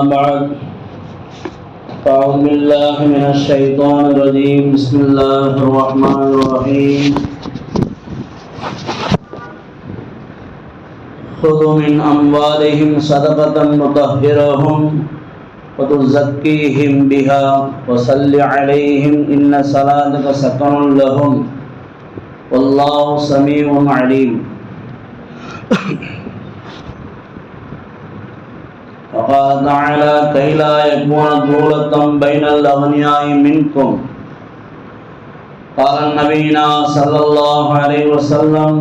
بعد فأعوذ بالله من الشيطان الرجيم. بسم الله الرحمن الرحيم. خذوا من أموالهم صدقة مطهرهم وتزكيهم بها وصل عليهم إن صلاتك سكن لهم. والله سميع عليم. وقال تعالى كي لا يكون دولة بين الأغنياء منكم. قال نبينا صلى الله عليه وسلم،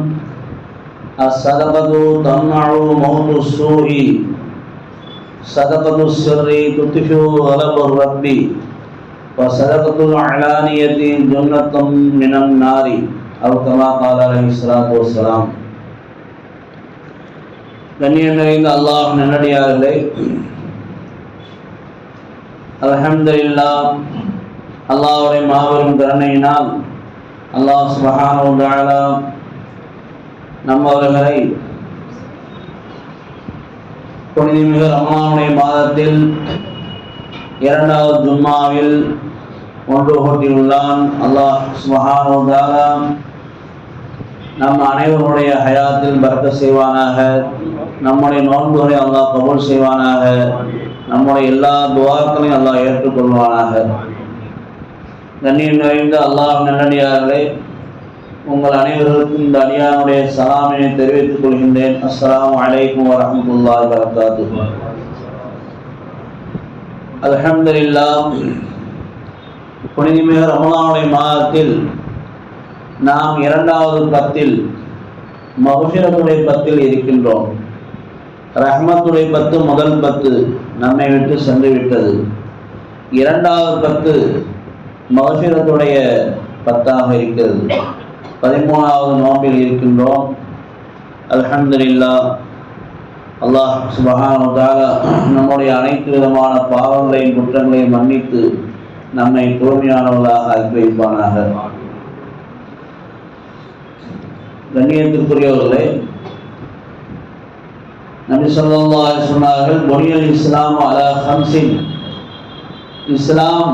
الصدقة تمنع موت السوء. صدقة السر تطفئ غلب الرب. وصدقة العلانية جنة من النار، أو كما قال عليه الصلاة والسلام. கண்ணியம் நிறைந்த அல்லாஹ் நல்லடியார்களே இல்லா அல்லாவுடைய மாபெரும் கருணையினால் அல்லாஹ் சுபஹானஹு நம்மவர்களை புனிதமிகு ரமலானுடைய மாதத்தில் இரண்டாவது ஜும்மாவில் ஒன்று கூட்டியுள்ளான் அல்லாஹ் சுபஹானஹு நம் அனைவருடைய ஹயாத்தில் பறக்க செய்வானாக. நம்முடைய நோன்புகளை அல்லாஹ் கபூல் செய்வானாக. நம்முடைய எல்லா துவாக்களையும் அல்லாஹ் ஏற்றுக்கொள்வானாக. கண்ணியம் நிறைந்த அல்லாஹ் நல்லடியார்களே உங்கள் அனைவருக்கும் இந்த அடியானுடைய சலாமினை தெரிவித்துக் கொள்கின்றேன். அஸ்லாம் அலைக்கும் வரமத்துல்லா வரகாத்து அலமதுல்லா புனிதமிகு ரமலானுடைய மாதத்தில் நாம் இரண்டாவது பத்தில் மகுஷிரத்துடைய பத்தில் இருக்கின்றோம். ரஹ்மத்துடைய பத்து முதல் பத்து நம்மை விட்டு சென்று விட்டது. இரண்டாவது பத்து மகுஷிரத்துடைய பத்தாக இருக்கிறது. பதிமூணாவது நோம்பில் இருக்கின்றோம். அல்ஹம்துலில்லா அல்லாஹ் சுபஹானுதாக நம்முடைய அனைத்து விதமான பாவங்களையும் குற்றங்களையும் மன்னித்து நம்மை தூய்மையானவர்களாக ஆக்கி வைப்பானாக. கண்ணியத்திற்குரியவர்களே நபி சொல்லா சொன்னார்கள் பொனியல் இஸ்லாம் அலா ஹம்சின் இஸ்லாம்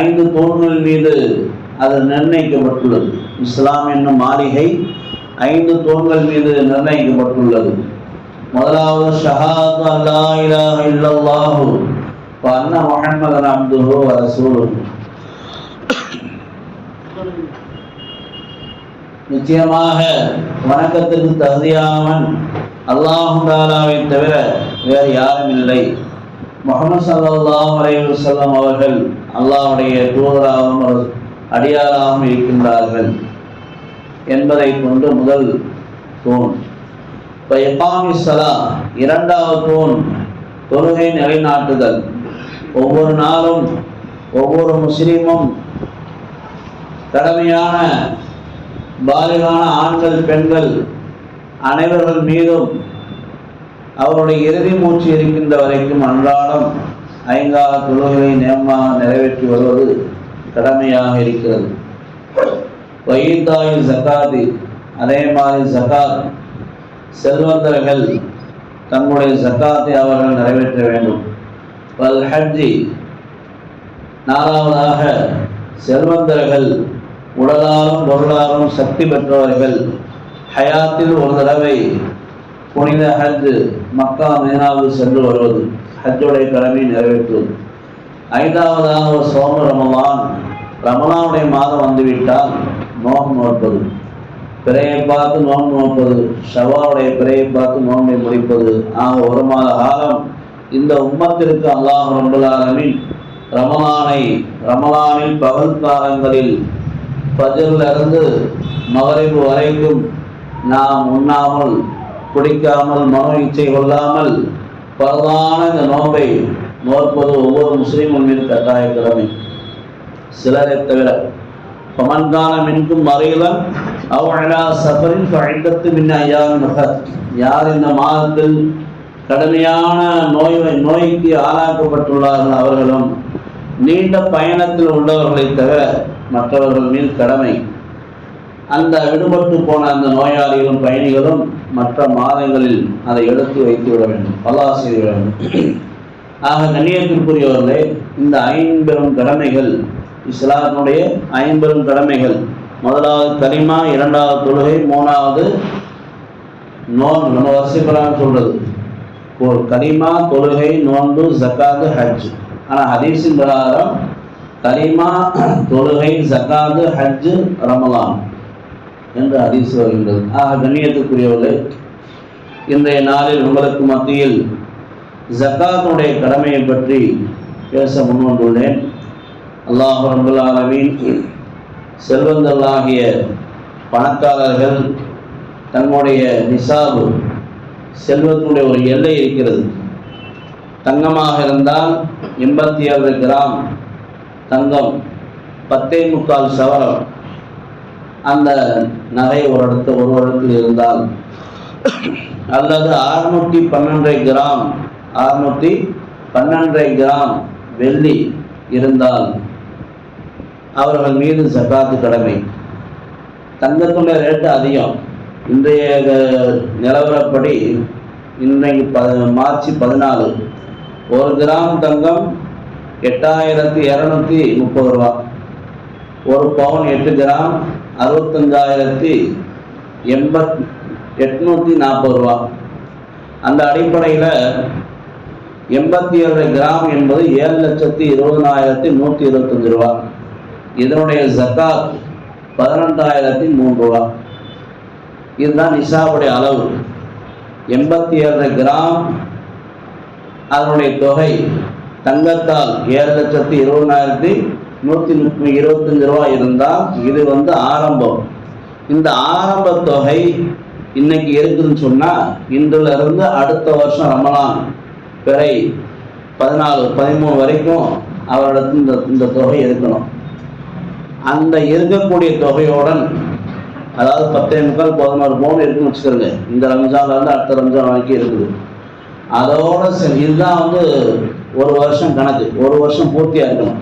ஐந்து தூண்கள் மீது அது நிர்ணயிக்கப்பட்டுள்ளது. இஸ்லாம் என்னும் மாளிகை ஐந்து தூண்கள் மீது நிர்ணயிக்கப்பட்டுள்ளது. முதலாவது ஷஹாத் அல்லா இலாஹ இல்லல்லாஹு வ அன்ன முஹம்மதன் அப்துஹு வ நிச்சயமாக வணக்கத்திற்கு தகுதியானவன் அல்லாஹு தாலாவை தவிர வேறு யாரும் இல்லை. முகமது சல்லாஹ் அலைவசல்லம் அவர்கள் அல்லாஹுடைய தூதராகவும் அடியாராகவும் இருக்கின்றார்கள் என்பதை கொண்டு முதல் தூண். இப்போ எப்பாமி சலா இரண்டாவது தூண் தொழுகை நிலைநாட்டுதல். ஒவ்வொரு நாளும் ஒவ்வொரு முஸ்லீமும் கடமையான பாலிகான ஆண்கள் பெண்கள் அனைவர்கள் மீதும் அவருடைய இறுதி மூச்சு இருக்கின்ற வரைக்கும் அன்றாடம் ஐங்கால தொழுகளை நேமமாக நிறைவேற்றி வருவது கடமையாக இருக்கிறது. வயிதாயில் சக்காதி அதே மாதிரி சக்காத் செல்வந்தர்கள் தங்களுடைய சக்காத்தை அவர்கள் நிறைவேற்ற வேண்டும். பல் ஹஜ்ஜி நாலாவதாக செல்வந்தர்கள் உடலாலும் பொருளாலும் சக்தி பெற்றவர்கள் ஹயாத்தில் ஒரு தடவை புனித ஹஜ் மக்கா மீனாவில் சென்று வருவது ஹஜ்ஜுடைய கடமை நிறைவேற்றுவது ஐந்தாவதாக ஒரு சோம ரமலான். ரமலானுடைய மாதம் வந்துவிட்டால் நோம் நோற்பது. பிறையை பார்த்து நோன்பு நோற்பது ஷவாவுடைய பிறையை பார்த்து நோன்பை முடிப்பது. ஆக ஒரு மாத காலம் இந்த உம்மத்திற்கு அல்லாஹ் ரபுல்லாலமின் ரமலானை ரமலானில் பகல் காலங்களில் இருந்து மகரிபு வரைக்கும் நாம் உண்ணாமல் குடிக்காமல் மனோ இச்சை கொள்ளாமல் பரதான இந்த நோன்பை நோற்பது ஒவ்வொரு முஸ்லீமும் மீது கட்டாய கடமை. சிலரை தவிர பமன்கான மின்கும் மறையிலன் அவனா சஃபரின் ஐந்தத்து மின் ஐயாவின் யார் இந்த மாதத்தில் கடுமையான நோய் நோய்க்கு ஆளாக்கப்பட்டுள்ளார்கள் அவர்களும் நீண்ட பயணத்தில் உள்ளவர்களை தவிர மற்றவர்கள் மீது கடமை. அந்த விடுபட்டு போன அந்த நோயாளிகளும் பயணிகளும் மற்ற மாதங்களில் அதை எடுத்து வைத்து விட வேண்டும். பல்லா செய்து விட வேண்டும். ஆக கண்ணியத்திற்குரியவர்களே இந்த ஐம்பெரும் கடமைகள் இஸ்லாத்தினுடைய ஐம்பெரும் கடமைகள். முதலாவது கரிமா இரண்டாவது தொழுகை மூணாவது நோன்பு. நம்ம வரிசைப்படாமல் சொல்றது. ஒரு கரிமா தொழுகை நோன்பு ஜக்காது ஹஜ் ஆனால் ஹதீஸின் பிரகாரம் கரிமா தொழுகை சக்காது ஹஜ்ஜு ரமலான் என்று ஹதீஸ் வருகின்றது. ஆக கண்ணியத்துக்குரியவர்களே இன்றைய நாளில் உங்களுக்கு மத்தியில் ஜக்காத்துடைய கடமையை பற்றி பேச முன்வந்துள்ளேன். அல்லாஹ் ரபுல் ஆலமீன் செல்வந்தர்களாகிய பணக்காரர்கள் தங்களுடைய நிசாபு செல்வத்தினுடைய ஒரு எல்லை இருக்கிறது. தங்கமாக இருந்தால் எண்பத்தி ஏழு கிராம் தங்கம் பத்தே முக்கால் சவரம். அந்த நகை ஒரு இடத்து ஒரு இடத்தில் இருந்தால். அல்லது அறுநூற்றி பன்னெண்டரை கிராம் அறுநூற்றி பன்னெண்டரை கிராம் வெள்ளி இருந்தால் அவர்கள் மீது சக்காத்து கடமை. தங்கத்துடைய ரேட்டு அதிகம். இன்றைய நிலவரப்படி இன்றைக்கு ப மார்ச் பதினாலு ஒரு கிராம் தங்கம் எட்டாயிரத்தி இரநூத்தி முப்பது ரூபா. ஒரு பவுன் எட்டு கிராம் அறுபத்தஞ்சாயிரத்தி எண்பத் எட்நூற்றி நாற்பது ரூபா. அந்த அடிப்படையில் எண்பத்தி ஏழு கிராம் என்பது ஏழு லட்சத்தி இருபதாயிரத்தி நூற்றி இருபத்தஞ்சு ரூபா. இதனுடைய ஜக்காத் பதினெட்டாயிரத்தி மூணு ரூபா. இதுதான் நிஷாவுடைய அளவு. எண்பத்தி ஏழு கிராம் அதனுடைய தொகை தங்கத்தால் ஏழு லட்சத்தி இருபதாயிரத்தி நூற்றி முப்பது இருபத்தஞ்சு ரூபா இருந்தால் இது வந்து ஆரம்பம். இந்த ஆரம்ப தொகை இன்னைக்கு இருக்குதுன்னு சொன்னால் இன்றிலிருந்து அடுத்த வருஷம் ரமலான் பிறை பதினாலு பதிமூணு வரைக்கும் அவரிடத்து இந்த இந்த தொகை இருக்கணும். அந்த இருக்கக்கூடிய தொகையுடன் அதாவது பத்தே முக்கால் பதினோரு பவுன் இருக்குன்னு வச்சுக்கிறேங்க இந்த ரம்ஜான்லேருந்து அடுத்த ரம்ஜான் வரைக்கும் இருக்குது. அதோட இதுதான் வந்து ஒரு வருஷம் கணக்கு ஒரு வருஷம் பூர்த்தியாக இருக்கணும்.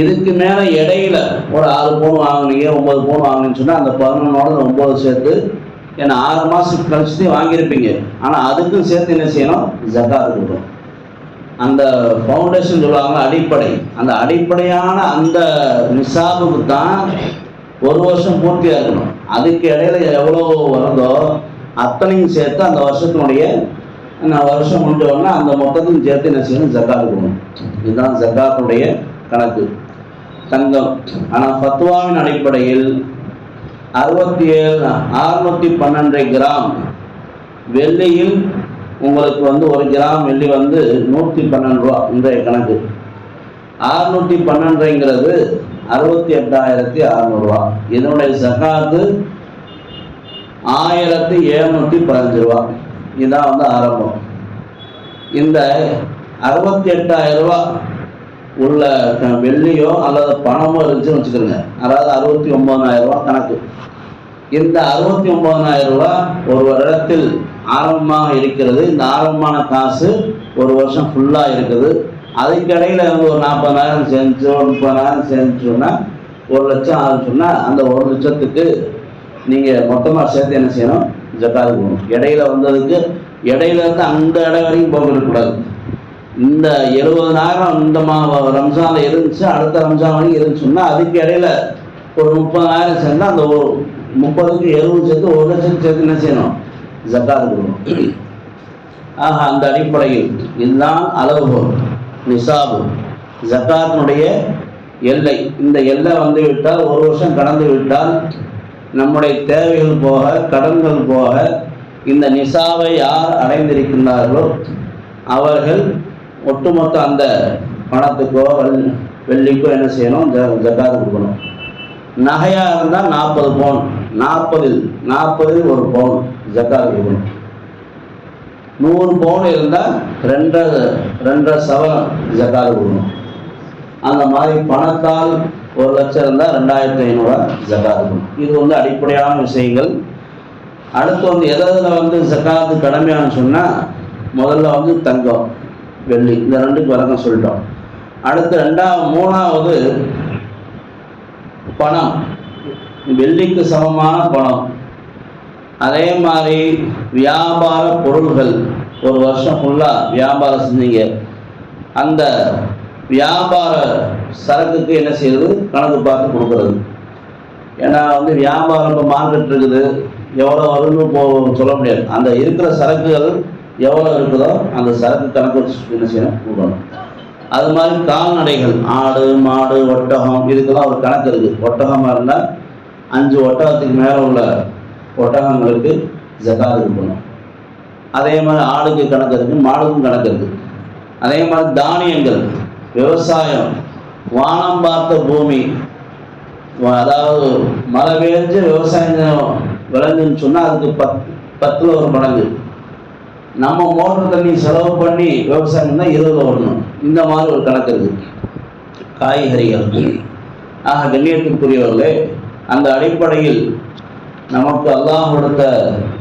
இதுக்கு மேலே இடையில ஒரு ஆறு பவுன் வாங்கினீங்க ஒன்பது பவுன் வாங்கினீங்கன்னு சொன்னால் அந்த பதினொன்னோட இந்த ஒன்பது சேர்த்து ஏன்னா ஆறு மாதம் கழிச்சு வாங்கியிருப்பீங்க. ஆனால் அதுக்கும் சேர்த்து என்ன செய்யணும்? ஜக்காத் கொடுக்கணும். அந்த ஃபவுண்டேஷன் சொல்லுவாங்க அடிப்படை. அந்த அடிப்படையான அந்த நிசாபுக்கு தான் ஒரு வருஷம் பூர்த்தியாக இருக்கணும். அதுக்கு இடையில எவ்வளோ வருதோ அத்தனையும் சேர்த்து அந்த வருஷத்தினுடைய நான் வருஷம் முடிஞ்சவொடனே அந்த மொத்தத்தையும் சேர்த்து என்ன செய்யணும்? ஜக்காத் கொடுக்கணும். இதுதான் ஜக்காத்துடைய கணக்கு. தங்கம். ஆனால் ஃபத்வாவின் அடிப்படையில் அறுபத்தி ஏழு அறுநூத்தி பன்னெண்டு கிராம் வெள்ளியில் உங்களுக்கு வந்து ஒரு கிராம் வெள்ளி வந்து நூற்றி பன்னெண்டு ரூபா இன்றைய கணக்கு. அறுநூற்றி பன்னெண்டுங்கிறது அறுபத்தி எட்டாயிரத்தி அறநூறுவா இதனுடைய சக்காத்து ஆயிரத்தி எழுநூற்றி பதினஞ்சு ரூபா. இதுதான் வந்து ஆரம்பம். இந்த அறுபத்தி எட்டாயிரம் ரூபா உள்ள வெள்ளியோ அல்லது பணமோ இருந்துச்சுன்னு வச்சுக்கோங்க. அதாவது அறுபத்தி ஒன்பதாயிரம் ரூபா கணக்கு. இந்த அறுபத்தி ஒன்பதாயிரம் ரூபா ஒரு வருடத்தில் ஆரம்பமாக இருக்கிறது. இந்த ஆரம்பமான காசு ஒரு வருஷம் ஃபுல்லாக இருக்குது. அதுக்கடையில் வந்து ஒரு நாற்பதாயிரம் சேர்ந்துச்சு முப்பதாயிரம் சேர்ந்துச்சோன்னா ஒரு லட்சம் ஆகுன்னு சொன்னால் அந்த ஒரு லட்சத்துக்கு நீங்கள் மொத்தமாக சேர்த்து என்ன செய்யணும்? ஜக்காது போகணும். இடையில வந்ததுக்கு இடையில இருந்து அந்த இடம் வரைக்கும் போகக்கூடாது இந்த எழுபதனாயிரம் இந்த மா ரம்ஜானில் இருந்துச்சு அடுத்த ரம்ஜான் வரைக்கும் இருந்துச்சுன்னா அதுக்கு இடையில ஒரு முப்பதாயிரம் சேர்ந்தா அந்த ஒரு முப்பதுக்கு எழுபது சேர்த்து ஒரு லட்சம் சேர்த்து என்ன செய்யணும்? ஜக்காது கொடுக்கணும் ஆக அந்த அடிப்படையில் இதுதான் அளவுகோல் நிசாபு. ஜக்காத்தினுடைய எல்லை. இந்த எல்லை வந்து விட்டால் ஒரு வருஷம் கடந்து விட்டால் நம்முடைய தேவைகள் போக கடன்கள் போக இந்த நிசாவை யார் அடைந்திருக்கின்றார்களோ அவர்கள் ஒட்டுமொத்த அந்த பணத்துக்கோ வெள்ளிக்கோ என்ன செய்யணும்? ஜ கொடுக்கணும். நகையாக இருந்தால் நாற்பது பவுன். நாற்பதில் நாற்பதில் ஒரு பவுன் ஜக்காத்து கொடுக்கணும். நூறு பவுன் இருந்தால் ரெண்டரை ரெண்டரை சவன் ஜக்காது கொடுக்கணும். அந்த மாதிரி பணத்தால் ஒரு லட்சம் இருந்தால் ரெண்டாயிரத்தி ஐநூறுரூவா ஜக்காத்து இது வந்து அடிப்படையான விஷயங்கள். அடுத்து வந்து எதில் வந்து ஜக்காத்து கடமையானு சொன்னால் முதல்ல வந்து தங்கம் வெள்ளி இந்த ரெண்டுக்கு விளக்கம் சொல்லிட்டோம். அடுத்து ரெண்டாவது மூணாவது பணம். வெள்ளிக்கு சமமான பணம். அதே மாதிரி வியாபார பொருள்கள். ஒரு வருஷம் ஃபுல்லாக வியாபாரம் செஞ்சீங்க. அந்த வியாபார சரக்குக்கு என்ன செய்யறது? கணக்கு பார்த்து கொடுக்கறது. ஏன்னா வந்து வியாபாரம் இப்போ மார்க்கெட் இருக்குது. எவ்வளோ வரும்னு போ சொல்ல முடியாது. அந்த இருக்கிற சரக்குகள் எவ்வளோ இருக்குதோ அந்த சரக்கு கணக்கு வச்சு என்ன செய்யணும்? கொடுக்கணும். அது மாதிரி கால்நடைகள் ஆடு மாடு ஒட்டகம் இதுக்கெல்லாம் ஒரு கணக்கு இருக்குது ஒட்டகமாக இருந்தால் அஞ்சு ஒட்டகத்துக்கு மேலே உள்ள ஒட்டகங்களுக்கு ஜக்காத் இருக்கணும் அதே மாதிரி ஆடுக்கு கணக்கு இருக்குது மாடுக்கும் கணக்கு இருக்குது அதே மாதிரி தானியங்கள் விவசாயம் வானம் பார்த்த பூமி. அதாவது மழை பெஞ்சு விவசாயம் விளைஞ்சுன்னு சொன்னால் அதுக்கு பத் பத்தில் ஒரு மடங்கு. நம்ம மோட்டர் தண்ணி செலவு பண்ணி விவசாயம் தான் இருபது வரணும் இந்த மாதிரி ஒரு கணக்கு இருக்குது காய்கறிகள். ஆக கண்ணியத்துக்குரியவர்களே அந்த அடிப்படையில் நமக்கு அல்லாஹ் கொடுத்த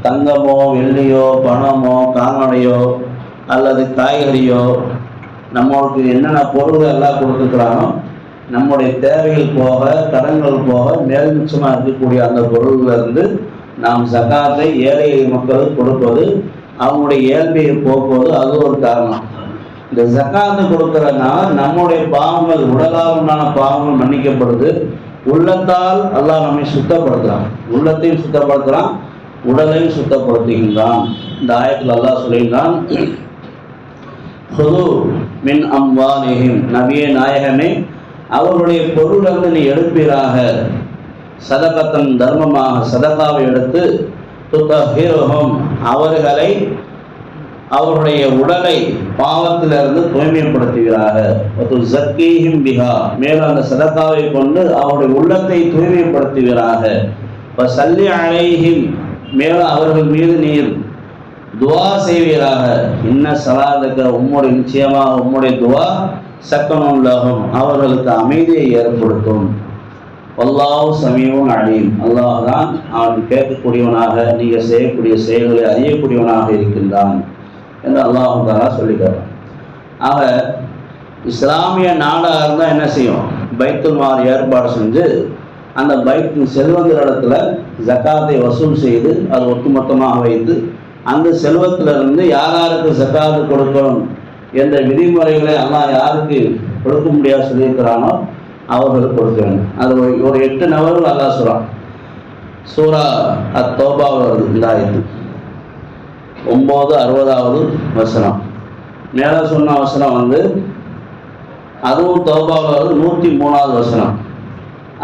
தங்கமோ வெள்ளியோ பணமோ கால்நடையோ அல்லது காய்கறியோ நம்மளுக்கு என்னென்ன பொருள்கள் எல்லாம் கொடுத்துக்கிறானோ நம்முடைய தேவைகள் போக கடன்கள் போக மேல்மிச்சமாக இருக்கக்கூடிய அந்த பொருள்ல இருந்து நாம் சகாத்தை ஏழை மக்களுக்கு கொடுப்பது அவங்களுடைய இயல்பையை போக்குவது அது ஒரு காரணம். இந்த ஜக்காத்து கொடுக்கறதுனால நம்முடைய பாவங்கள் உடலால் பாவங்கள் மன்னிக்கப்படுது. உள்ளத்தால் அல்லாஹ் நம்மை சுத்தப்படுத்துகிறான் உள்ளத்தையும் சுத்தப்படுத்துகிறான் உடலையும் சுத்தப்படுத்துகின்றான். இந்த ஆயத்தில் அல்லாஹ் சொல்லியிருந்தான் ஹுது மின் அம்வாலிஹிம். நபியே நாயகமே அவருடைய பொருளிலிருந்து நீ எடுப்பீராக. சதகத்தன் தர்மமாக சதகாவை எடுத்து துத்தஹிருஹும் அவர்களை அவருடைய உடலை பாவத்திலிருந்து தூய்மைப்படுத்துகிறாக ஜக்கீஹிம் பிஹா. மேலும் அந்த சதகாவை கொண்டு அவருடைய உள்ளத்தை தூய்மைப்படுத்துகிறாக சல்லி அலைஹிம். மேலும் அவர்கள் மீது நீர் துவா செய்வீராக. இன்ன இருக்கிற உம்முடைய நிச்சயமாக உம்முடைய துவா சக்கனும் லகும். அவர்களுக்கு அமைதியை ஏற்படுத்தும். அல்லாஹ் சமீபம் அழியும் அல்லாஹ் தான் அவன் கேட்கக்கூடியவனாக நீங்கள் செய்யக்கூடிய செயல்களை அறியக்கூடியவனாக இருக்கின்றான் என்று அல்லாஹு தாலா சொல்லிக்கிறான் ஆக இஸ்லாமிய நாடாக இருந்தால் என்ன செய்யும்? பைத்துல் மாறு ஏற்பாடு செஞ்சு அந்த பைத்தின் செல்வங்கிற இடத்துல ஜக்காத்தை வசூல் செய்து அது ஒட்டுமொத்தமாக வைத்து அந்த செல்வத்திலிருந்து யார் யாருக்கு ஜக்காத்து கொடுக்கணும் என்ற விதிமுறைகளை அல்லாஹ் யாருக்கு கொடுக்க முடியாது சொல்லியிருக்கிறானோ அவர்கள் கொடுக்க வேண்டும். அது ஒரு ஒரு எட்டு நபர்கள் அல்லாஹ் சொல்கிறான் சூரா அத்தோபாவில் வருது இந்த ஆயத்து. ஒம்பது அறுபதாவது வசனம். மேலே சொன்ன வசனம் வந்து அதுவும் தோபாவில் வருது நூற்றி மூணாவது வசனம்.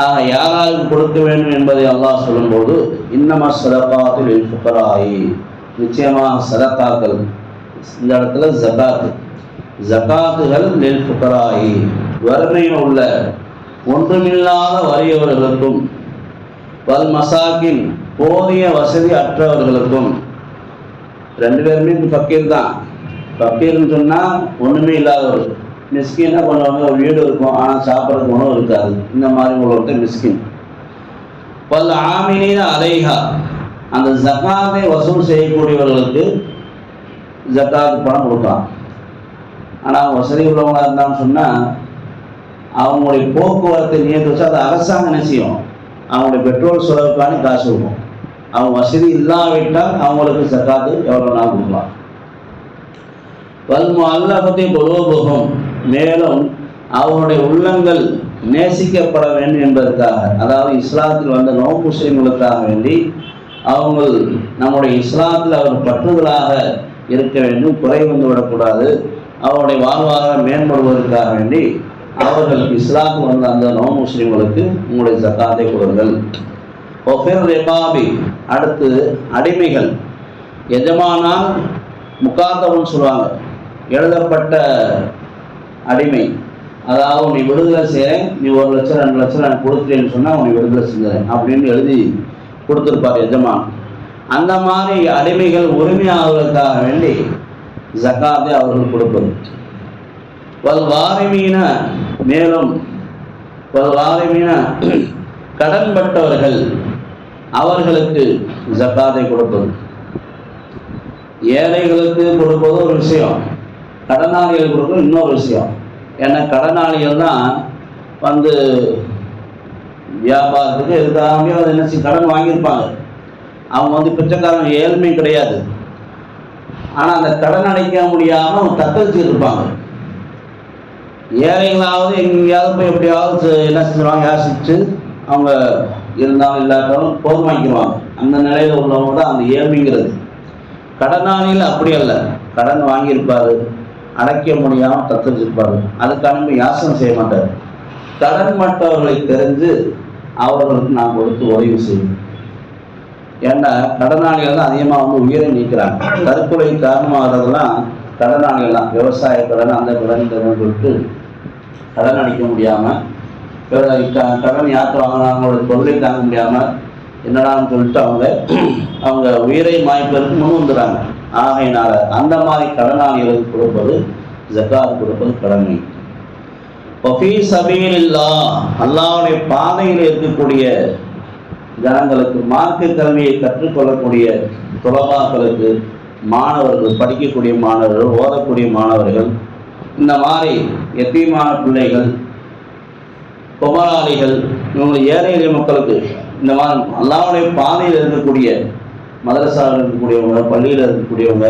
ஆக யாராருக்கு கொடுக்க வேண்டும் என்பதை அல்லாஹ் சொல்லும்போது இன்னம சிறப்பாக ஃபுக்கராயி நிச்சயமாக சதத்தாக்கள் இந்த இடத்துல ஜகாத்து ஜக்காத்துகள் நெல் ஃபுக்கராயி வறுமையில் உள்ள ஒன்றுமில்லாத வறியவர்களுக்கும் வல் மசாக்கின் போதிய வசதி அற்றவர்களுக்கும் ரெண்டு பேருமே ஃபக்கீர் தான். ஃபக்கீர்னு சொன்னால் ஒன்றுமே இல்லாதவர் மிஸ்கின்னா கொஞ்சம் ஒரு வீடு இருக்கும். ஆனால் சாப்பிட்றதுக்கு உணவு இருக்காது. இந்த மாதிரி உள்ளவர்கிட்ட மிஸ்கின். பல் ஆமினின அலைஹா. அந்த ஜக்காத்தை வசூல் செய்யக்கூடியவர்களுக்கு ஜக்காத் பணம் கொடுக்கலாம் ஆனால் வசதி உள்ளவங்களாக இருந்தான்னு சொன்னால் அவங்களுடைய போக்குவரத்தை நியத்து வச்சு அது அரசாங்கம் என்ன செய்யும்? அவங்களுடைய பெட்ரோல் செலவுக்கான காசு கொடுக்கும். அவங்க வசதி இல்லாவிட்டால் அவங்களுக்கு ஜக்காத்து எவ்வளோ நாள் கொடுக்கலாம். வல்மு அல்லபத்தை குலோபகம் மேலும் அவனுடைய உள்ளங்கள் நேசிக்கப்பட வேண்டும் என்பதற்காக அதாவது இஸ்லாத்தில் வந்த நோ முஸ்லிம்களுக்காக வேண்டி அவங்க நம்முடைய இஸ்லாத்தில் அவர் பற்றுதலாக இருக்க வேண்டும் குறை வந்து விடக்கூடாது. அவருடைய வாழ்வாதாரம் மேம்படுவதற்காக வேண்டி அவர்களுக்கு இஸ்லாத்துக்கு வந்த அந்த நோ முஸ்லீம்களுக்கு உங்களுடைய சக்காத்தை கொடுங்கள். ஒஃபிர் ரெபாபி அடுத்து அடிமைகள். எஜமானால் முக்காத்தவன் சொல்லுவாங்க. எழுதப்பட்ட அடிமை. அதாவது நீ விடுதலை செய்கிறேன் நீ ஒரு லட்சம் ரெண்டு லட்சம் நான் கொடுத்துட்டேன்னு சொன்னால் உன்னை விடுதலை செஞ்சேன் அப்படின்னு எழுதி கொடுத்துருப்பார் எஜமான் அந்த மாதிரி அடிமைகள் உரிமையாவதற்காக வேண்டி ஜக்காத்தை அவர்கள் கொடுப்பது. வல் வாரிமீன மேலும் வல் வாரிமீன கடன்பட்டவர்கள் அவர்களுக்கு ஜக்காத்தை கொடுப்பது. ஏழைகளுக்கு கொடுப்பது ஒரு விஷயம் கடனாளிகள் கொடுப்பது இன்னொரு விஷயம். ஏன்னா கடனாளிகள் தான் வந்து வியாபாரத்துக்கு எதுக்காக என்ன செய்ய கடன் வாங்கியிருப்பாங்க. அவங்க வந்து பிச்சைக்காரங்க ஏழ்மை கிடையாது. ஆனால் அந்த கடன் அடைக்க முடியாமல் அவங்க தத்தளிச்சு இருப்பாங்க. ஏழைகளாவது எங்கேயாவது போய் எப்படியாவது என்ன செஞ்சுருவாங்க யாசிச்சு அவங்க இருந்தாலும் இல்லாட்டாலும் போதுமாக்கிடுவாங்க அந்த நிலையில் உள்ளவங்க தான் அந்த ஏழ்மைங்கிறது. கடனாளியில் அப்படி அல்ல. கடன் வாங்கியிருப்பாரு அடைக்க முடியாமல் தத்தளிச்சிருப்பாரு அதுக்கான யாசனம் செய்ய மாட்டார். கடன் மற்றவர்களை தெரிஞ்சு அவர்களுக்கு நாம் கொடுத்து உதவி செய்யும் ஏன்னா கடனாளிகள் தான் அதிகமாக வந்து உயிரை நீக்கிறாங்க. தற்கொலை காரணமாகிறதெல்லாம் கடனாளிகள் தான். விவசாய கடன் அந்த கடன் கடன் சொல்லிட்டு கடன் அடிக்க முடியாமல் கடன் யாத்திரை வாங்கினாங்களோட தொழிலை தாங்க முடியாமல் என்னடான்னு சொல்லிட்டு அவங்க அவங்க உயிரை மாய்ப்பதற்கு முன் வந்துடுறாங்க. ஆகையினால அந்த மாதிரி கடனாளிகளுக்கு கொடுப்பது ஜக்காத் கொடுப்பது கடமை. அல்லாவுடைய பாதையில் இருக்கக்கூடிய ஜனங்களுக்கு மார்க்க கல்வியை கற்றுக்கொள்ளக்கூடிய துலபாக்களுக்கு மாணவர்கள் படிக்கக்கூடிய மாணவர்கள் ஓதக்கூடிய மாணவர்கள் இந்த மாதிரி எத்தீமான பிள்ளைகள் குமராளிகள் இவங்க ஏழை எளிய மக்களுக்கு இந்த மாதிரி அல்லாவுடைய பாதையில் இருக்கக்கூடிய மதரசாவில் இருக்கக்கூடியவங்க பள்ளியில் இருக்கக்கூடியவங்க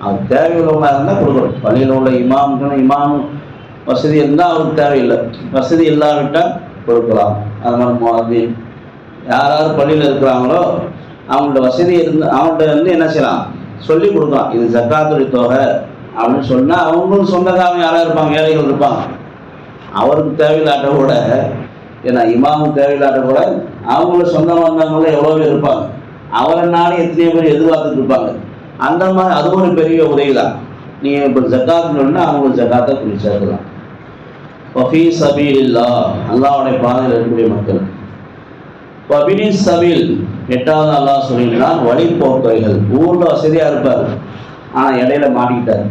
அது தேவையுள்ளவங்களாக இருந்தால் கொடுக்குறோம் பள்ளியில் உள்ள இமாம்கள் இமாம் வசதி இருந்தால் அவருக்கு தேவையில்லை. வசதி இல்லாவிட்டால் கொடுக்கலாம். அது மாதிரி யார் யாராவது பள்ளியில் இருக்கிறாங்களோ அவங்கள்ட்ட வசதி இருந்து அவங்கள்ட்ட வந்து என்ன செய்யலாம்? சொல்லி கொடுக்கலாம். இது ஜக்காத்துடைய தொகை அப்படின்னு சொன்னால் அவங்களும் சொந்தக்காரங்க யாராக இருப்பாங்க ஏழைகள் இருப்பாங்க. அவருக்கு தேவையில்லாட்ட கூட ஏன்னா இமாமுக்கு தேவையில்லாட்ட கூட அவங்களும் சொந்த வந்தவங்களும் எவ்வளோ பேர் இருப்பாங்க. அவரை எத்தனையோ பேர் எதிர்பார்த்துட்டு இருப்பாங்க. அந்த மாதிரி அது ஒரு பெரிய உதவி தான் நீங்கள் இப்போ ஜக்காத்துன்னு சொன்னால் அவங்களுக்கு ஜக்காத்தை குறி வஃபி சபீல் இல்லா அல்லாவுடைய பாதையில் இருக்கக்கூடிய மக்கள். வபினி சபீல் எட்டாவது அல்லாஹ் வழி வழிபோக்கர்கள் ஊரில் வசதியாக இருப்பார். ஆனால் இடையில மாட்டிக்கிட்டார்.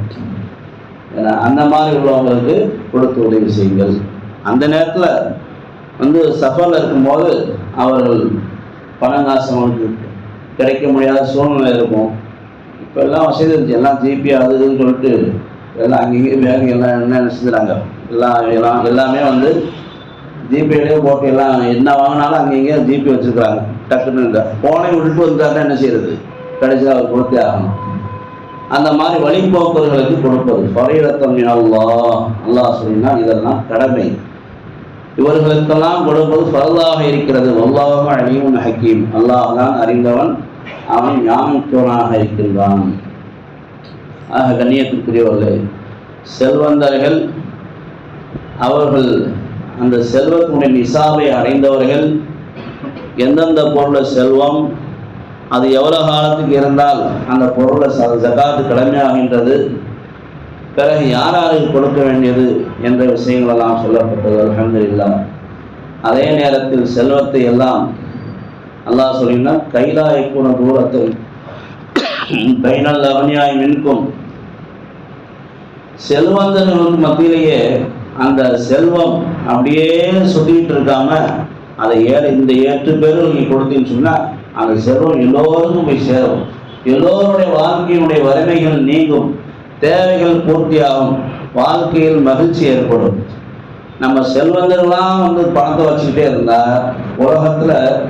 ஏன்னா அந்த மாதிரி உள்ளவங்களுக்கு கொடுத்து உதவி செய்யுங்கள். அந்த நேரத்தில் வந்து சஃபரில் இருக்கும்போது அவர்கள் பணம் காசு அவங்களுக்கு கிடைக்க முடியாத சூழ்நிலை இருக்கும். இப்போ எல்லாம் வசதி இருந்துச்சு எல்லாம் ஜிபி அது இதுன்னு சொல்லிட்டு எல்லாம் அங்கேயும் பேங்க் எல்லாம் என்ன செஞ்சுறாங்க? எல்லாம் எல்லாம் எல்லாமே வந்து ஜிபேலேயே போட்டு எல்லாம் என்ன வாங்கினாலும் அங்கே இங்கே ஜிபே வச்சுருக்காங்க டக்குன்னு இந்த போனை விட்டுட்டு வந்தாருன்னா என்ன செய்யறது? கடைசியில் அவர் கொடுத்தே ஆகணும். அந்த மாதிரி வழிபோக்கர்களுக்கு கொடுப்பது. பரையிடத்தம் அல்லா அல்லாஹ் சொல்லினா இதெல்லாம் கடமை. இவர்களுக்கெல்லாம் கொடுப்பது பரதாக இருக்கிறது. அல்லாஹும் அழியும் ஹக்கீம். அல்லாஹ் தான் அறிந்தவன் அவன் ஞானத்தவனாக இருக்கின்றான். ஆக கண்ணியத்துக்குரியவர்களே செல்வந்தர்கள் அவர்கள் அந்த செல்வத்தினுடைய நிசாவை அடைந்தவர்கள். எந்தெந்த பொருளை செல்வம் அது எவ்வளோ காலத்துக்கு இருந்தால் அந்த பொருளை ச ஜக்காத்து கடமையாகின்றது பிறகு யார் யாருக்கு கொடுக்க வேண்டியது என்ற விஷயங்களெல்லாம் சொல்லப்பட்டது அலமதுல்லா அதே நேரத்தில் செல்வத்தை எல்லாம் அல்லாஹ் சொல்லினா கைலாயக்குண தூரத்தில் பைனல் அவனியாய் நிற்கும். செல்வந்தர்களுக்கு மத்தியிலேயே அந்த செல்வம் அப்படியே சுத்திட்டு இருக்காம அதை ஏற இந்த ஏற்று பேரும் நீங்கள் கொடுத்தீங்கன்னு சொன்னால் அந்த செல்வம் எல்லோருக்கும் போய் சேரும். எல்லோருடைய வாழ்க்கையினுடைய வறுமைகள் நீங்கும். தேவைகள் பூர்த்தியாகும். வாழ்க்கையில் மகிழ்ச்சி ஏற்படும். நம்ம செல்வந்தர்கள்லாம் வந்து பணத்தை வச்சுக்கிட்டே இருந்தால் உலகத்தில்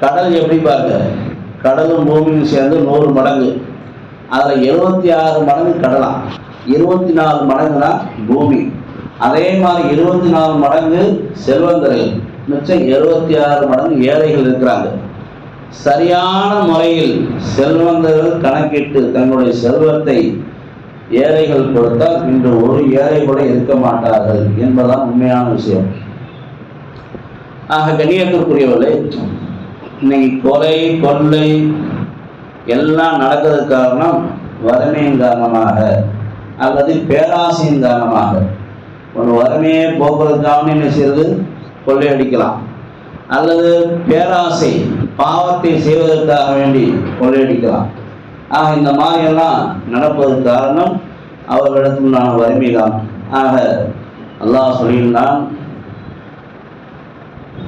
கடல் எப்படி பாருங்க? கடலும் பூமியும் சேர்ந்து நூறு மடங்கு. அதில் எழுபத்தி ஆறு மடங்கு கடலாம். இருபத்தி நாலு மடங்குனா பூமி. அதே மாதிரி இருபத்தி நாலு மடங்கு செல்வந்தர்கள். மிச்சம் எழுபத்தி ஆறு மடங்கு ஏழைகள் இருக்கிறாங்க. சரியான முறையில் செல்வந்தர்கள் கணக்கிட்டு தங்களுடைய செல்வத்தை ஏழைகள் கொடுத்தால் இன்று ஒரு ஏழை கூட இருக்க மாட்டார்கள் என்பதுதான் உண்மையான விஷயம். ஆக கண்ணியத்திற்குரியவர்களே இன்னைக்கு கொலை கொள்ளை எல்லாம் நடக்கிறது காரணம் வறுமையின் காரணமாக. அல்லது பேராசையின் காரணமாக. ஒரு வறுமையே போக்குவதற்காக என்ன செய்வது? கொள்ளையடிக்கலாம். அல்லது பேராசை பாவத்தை செய்வதற்காக வேண்டி கொள்ளையடிக்கலாம். ஆக இந்த மாதிரியெல்லாம் நடப்பது காரணம் அவர்களிடத்துண்டான வறுமை தான். ஆக அல்லாஹ் சொல்லியிருந்தான்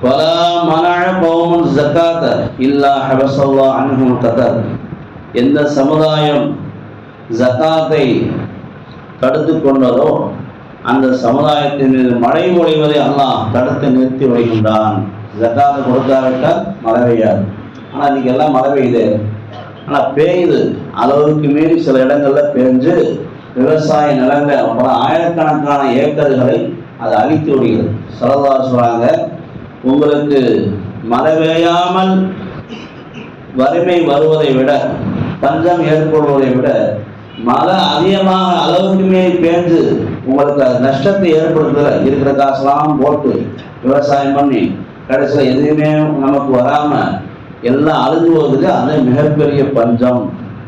பல மன பௌமன் ஜக்காத்த இல்லா ஹபசல்லா அனுகும் கதர் எந்த சமுதாயம் ஜக்காத்தை தடுத்து கொண்டதோ அந்த சமுதாயத்தின் மீது மழை பொழிவதை அல்லாஹ் தடுத்து நிறுத்தி வருகின்றான். ஜக்காத்தை கொடுக்காவிட்டால் மழை பெய்யாது. ஆனால் இன்னைக்கு எல்லாம் மழை பெய்யுது. ஆனால் பெய்யுது. அளவுக்கு மீறி சில இடங்கள்ல பெஞ்சு விவசாய நிலங்கள் பல ஆயிரக்கணக்கான ஏக்கர்களை அது அழித்து விடுகிறது. சரதா சொல்றாங்க உங்களுக்கு மழை பெய்யாமல் வறுமை வருவதை விட பஞ்சம் ஏற்படுவதை விட மழை அதிகமாக அளவுக்கு மேல் பேஞ்சு உங்களுக்கு நஷ்டத்தை ஏற்படுத்துகிற இருக்கிற காசெல்லாம் போட்டு விவசாயம் பண்ணி கடைசியில் எதுவுமே நமக்கு வராம எல்லாம் அழுது போகுது அது மிகப்பெரிய பஞ்சம்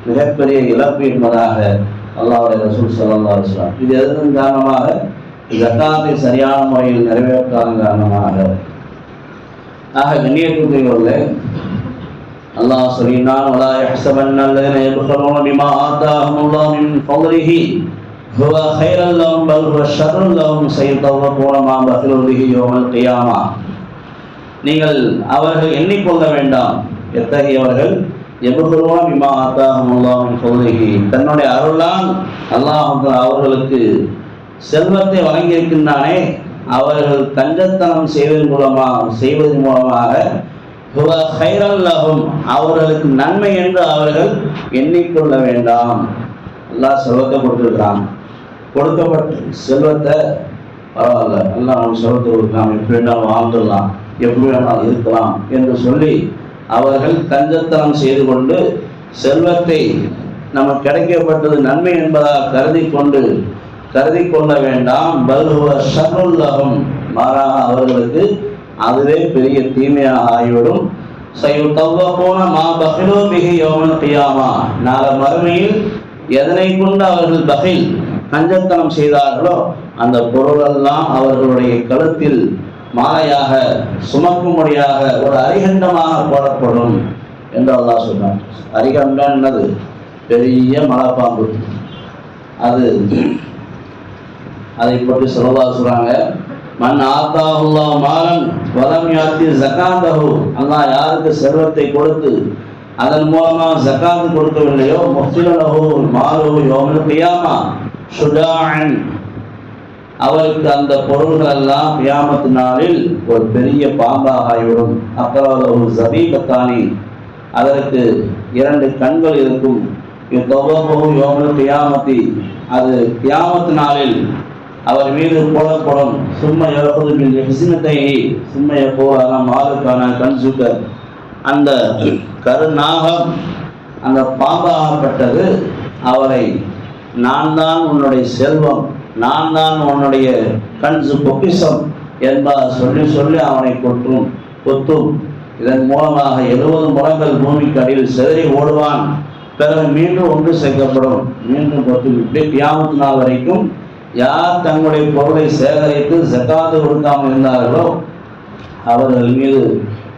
மிகப்பெரிய இழப்பு என்பதாக அல்லாவுடைய ரசூல் ஸல்லல்லாஹு அலைஹி இது எதன் காரணமாக? ஜக்காத்தை சரியான முறையில் நிறைவேற்றாத காரணமாக. ஆக கண்ணியத்துக்குரியவர்களே الله سميعنا ولا يحسبن الذين يبخلون بما آتاهم الله من فضله هو خيرا لهم بل هو شر لهم سيطوقون ما بخلوا به நீங்கள் அவர்கள் எண்ணிக்கொள்ள வேண்டாம் எத்தகையவர்கள் எபுகுருவா விமா ஆத்தாகம் அல்லாஹும் சோதகி தன்னுடைய அருளால் அல்லாஹ் அவர்களுக்கு செல்வத்தை வழங்கியிருக்கின்றானே அவர்கள் தங்கத்தனம் செய்வதன் மூலமாக செய்வதன் மூலமாக ஹுவ அவர்களுக்கு நன்மை என்று அவர்கள் எண்ணிக்கொள்ள வேண்டாம். எல்லாம் செல்வத்தை கொடுத்துருக்கிறான் கொடுக்கப்பட்ட செல்வத்தை பரவாயில்ல. எல்லாம் நம்ம செல்வத்தை கொடுக்கலாம் எப்படி வேணாலும் வாழ்ந்துடலாம். எப்படி வேணாலும் இருக்கலாம் என்று சொல்லி அவர்கள் கஞ்சத்தனம் செய்து கொண்டு செல்வத்தை நமக்கு கிடைக்கப்பட்டது நன்மை என்பதாக கருதி கொண்டு கருதி கொள்ள வேண்டாம். பல்குவ ஷர்ருல்லகம் மாறாக அவர்களுக்கு அதுவே பெரிய தீமையாக ஆகிவிடும் போன மா பகிலோ மிக யோமன் கியாமா. நாளை மறுமையில் எதனை கொண்டு அவர்கள் பகில் கஞ்சத்தனம் செய்தார்களோ அந்த பொருளெல்லாம் அவர்களுடைய கழுத்தில் மாலையாக சுமக்கும்படியாக ஒரு அரிகண்டமாக போடப்படும் என்று அல்லா சொன்னார் அரிகண்டம் என்னது? பெரிய மலைப்பாம்பு. அது அதை பற்றி சொல்லவா சொல்றாங்க? மண் ஆத்தாஹுல்லா மாலன் வலம் யாத்தி ஜகாந்தஹு அல்லாஹ் யாருக்கு செல்வத்தை கொடுத்து அதன் மூலமாக ஜக்காந்து கொடுக்கவில்லையோ முஃபிலஹு மாலுஹு யௌமல் பியாமா சுடான் அவருக்கு அந்த பொருள்கள் எல்லாம் பியாமத்து நாளில் ஒரு பெரிய பாம்பாக ஆகிவிடும். அக்கரவலஹு ஜபீபத்தானி அதற்கு இரண்டு கண்கள் இருக்கும். யுத்தவபஹு பியாமத்தி அது கியாமத்து நாளில் அவர் மீது போடப்படும். சும்மா இழப்பது விசினத்தை சும்மைய சும்மா எப்போதான மாலுக்கான கண்சுக்க அந்த கருநாகம் அந்த பாம்பாகப்பட்டது அவரை நான் தான் உன்னுடைய செல்வம் நான் தான் உன்னுடைய கண்சு பொக்கிசம் என்பதை சொல்லி சொல்லி அவனை கொற்றும் கொத்தும். இதன் மூலமாக எழுபது முறங்கள் பூமிக்கு அடியில் செதறி ஓடுவான். பிறகு மீண்டும் ஒன்று சேர்க்கப்படும். மீண்டும் கொத்தும். இப்படி கியாமத்து நாள் வரைக்கும் யார் தங்களுடைய பொருளை சேகரித்து ஜக்காத்து கொடுக்காமல் இருந்தார்களோ அவர்கள் மீது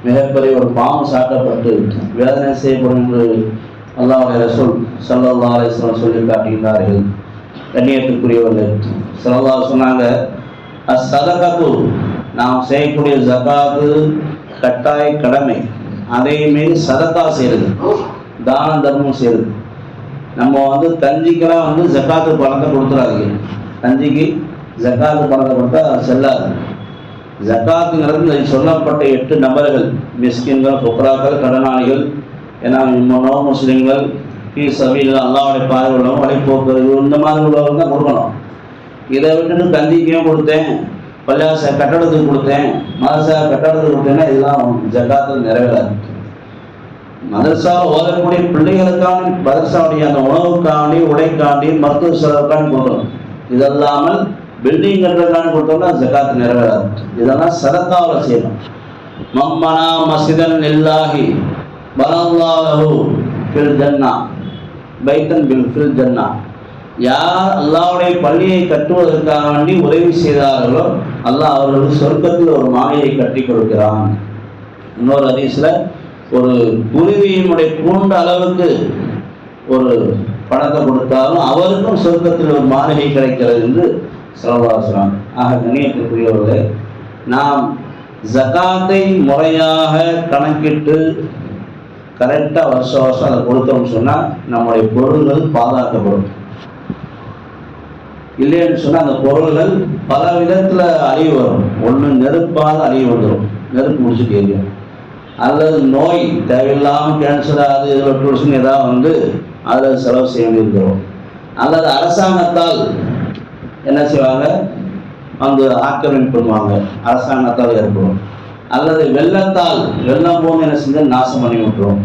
மிகப்பெரிய ஒரு பாம்பு சாட்டப்பட்டு வேதனை செய்யப்படும் என்று அல்லாஹ் ரசூல் சல்லல்லா அலிஸ்லாம் சொல்லி காட்டுகின்றார்கள். கண்ணியத்துக்குரியவர்கள் சல்லல்லா சொன்னாங்க அசதகத்து நாம் செய்யக்கூடிய ஜக்காத்து கட்டாய கடமை. அதே மீறி சதக்கா செய்யறது தான தர்மம் செய்யறது. நம்ம வந்து கஞ்சிக்கெல்லாம் வந்து ஜக்காத்து பணத்தை கொடுத்துடாதீங்க தந்திக்கு ஜக்காத்து பணத்தை கொடுத்தா செல்லாது. ஜக்காத்துங்கிறது சொல்லப்பட்ட எட்டு நபர்கள். மிஸ்கின்கள் புக்ராக்கள் கடனாளிகள் ஏன்னா நோ முஸ்லீம்கள் பி சபையில் அல்லாவுடைய பார்வை உள்ளவங்க வழிபோக்குறது இந்த மாதிரி உள்ளவங்க தான் கொடுக்கணும். இதை விட்டுட்டு கந்திக்கும் கொடுத்தேன். பள்ளியாச கட்டடத்துக்கு கொடுத்தேன். மதரசா கட்டடத்துக்கு கொடுத்தேன்னா இதெல்லாம் ஜக்காத்தில் நிறைவேறாது. மதரசா ஓதக்கூடிய பிள்ளைகளுக்காண்டி மதரசாவுடைய அந்த உணவுக்காண்டி உடைக்காண்டி மருத்துவ செலவுக்காண்டி கொடுக்கணும். இதல்லாமல் பில்டிங் கட்டுறதுக்கான கொடுத்தோம்னா ஜக்காத்து நிறைவேறாது. இதெல்லாம் சதக்காவில் செய்யணும். மம்மனா மசிதன் இல்லாஹி பலல்லாஹு ஃபில் ஜன்னா பைத்தன் பில் ஃபில் ஜன்னா. யார் அல்லாவுடைய பள்ளியை கட்டுவதற்காக வேண்டி உதவி செய்தார்களோ அல்லாஹ் அவர்களுக்கு சொர்க்கத்தில் ஒரு மாலையை கட்டி கொடுக்கிறான். இன்னொரு அதிசல ஒரு குருவியினுடைய கூண்ட அளவுக்கு ஒரு பணத்தை கொடுத்தாலும் அவருக்கும் சொர்க்கத்தில் ஒரு மாளிகை கிடைக்கிறது என்று சொல்லலாம் ஆக கணியத்திற்குரியவர்களே நாம் ஜகாத்தை முறையாக கணக்கிட்டு கரெக்டாக வருஷ வருஷம் அதை கொடுத்தோம்னு சொன்னால் நம்முடைய பொருள்கள் பாதுகாக்கப்படும். இல்லைன்னு சொன்னால் அந்த பொருள்கள் பல விதத்தில் அழிவு வரும். ஒன்று நெருப்பால் அழிவு வந்துடும் நெருப்பு முடிச்சுட்டு எரியும் அல்லது நோய் தேவையில்லாமல் கேன்சர் அது ஏதாவது வந்து அதில் செலவு செய்ய வேண்டியிருக்கிறோம். அல்லது அரசாங்கத்தால் என்ன செய்வாங்க? வந்து ஆக்கிரமிப்பு பண்ணுவாங்க. அரசாங்கத்தால் ஏற்படும். அல்லது வெள்ளத்தால் வெள்ளம் போது என்ன செஞ்சு நாசம் பண்ணி விட்டுரும்.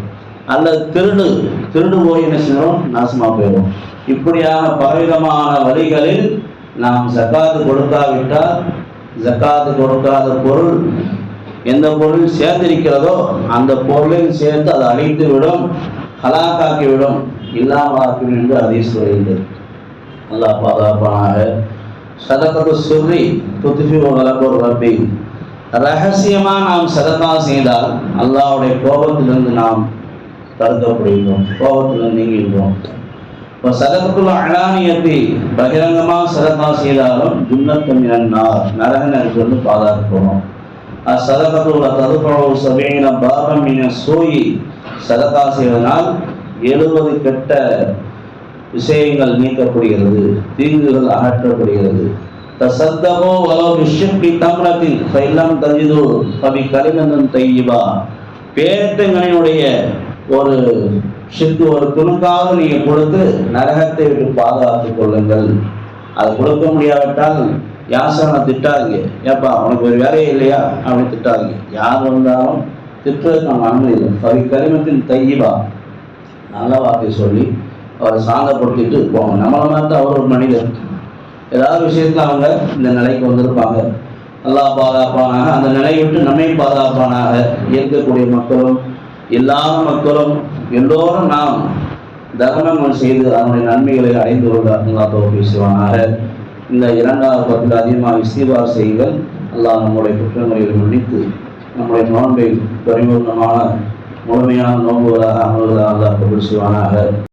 அல்லது திருடு திருடு போய் என்ன செய்யறோம் நாசமாக போயிடும். இப்படியான பலவிதமான வழிகளில் நாம் ஜக்காத்து கொடுக்காவிட்டால் ஜக்காத்து கொடுக்காத பொருள் எந்த பொருள் சேர்ந்திருக்கிறதோ அந்த பொருளையும் சேர்த்து அதை அழித்து விடும் ஹலாக்காக்கி இல்லாமலாக்கும் என்று அதீஸ் வருகின்றது அல்லாஹ் பாதுகாப்பானாக. சதகத்து சொல்லி துத்துஃபி வளர்ப்போர் ரப்பி ரகசியமாக நாம் சதகா செய்தால் அல்லாவுடைய கோபத்திலிருந்து நாம் தடுக்கப்படுகிறோம் கோபத்திலிருந்து நீங்கின்றோம் இப்போ சதகத்துள்ள அழானியத்தை பகிரங்கமாக சதகா செய்தாலும் ஜுன்னத்தம் நார் நரக நெருப்பிலிருந்து பாதுகாக்கணும் அசதகத்துள்ள ததுபழவு சபீன பாகம் மீன சோயி சதகா செய்வதனால் எழுபது கெட்ட விஷயங்கள் நீக்கப்படுகிறது தீங்குகள் அகற்றப்படுகிறது. தசத்தகோ வலோ விஷப்பி தம்ரத்தின் ஃபைலம் தஜிது பவி கலிமந்தம் தையிவா பேரத்தங்களினுடைய ஒரு ஷிக்கு ஒரு துணுக்காவது நீங்கள் கொடுத்து நரகத்தை விட்டு பாதுகாத்துக் கொள்ளுங்கள். அது கொடுக்க முடியாவிட்டால் யாசனை திட்டாதீங்க. ஏப்பா உனக்கு ஒரு வேலையே இல்லையா? அப்படி திட்டாதீங்க. யார் வந்தாலும் திட்டுறதுக்கு நம்ம அனுமதி இல்லை. பவி கரிமத்தின் தையிவா நல்ல வார்த்தை சொல்லி அவரை சாந்தப்படுத்திட்டு போங்க. நம்மளை மாதிரி தான் அவர் ஒரு மனிதர். ஏதாவது விஷயத்தில் அவங்க இந்த நிலைக்கு வந்திருப்பாங்க. நல்லா பாதுகாப்பானாக அந்த நிலையை விட்டு நம்மை பாதுகாப்பானாக இருக்கக்கூடிய மக்களும் எல்லா மக்களும் எல்லோரும் நாம் தர்மங்கள் செய்து அதனுடைய நன்மைகளை அடைந்து கொள்ள அல்லா பேசுவானாக இந்த இரண்டாவது பத்தில் அதிகமாக இஸ்திவார் செய்யுங்கள். அல்லாஹ் நம்முடைய குற்றங்களை மன்னித்து நம்முடைய நோன்பை பரிபூர்ணமான முழுமையான நோன்புகளாக அமல்களாக அல்லாஹ் கபூல் செய்வானாக.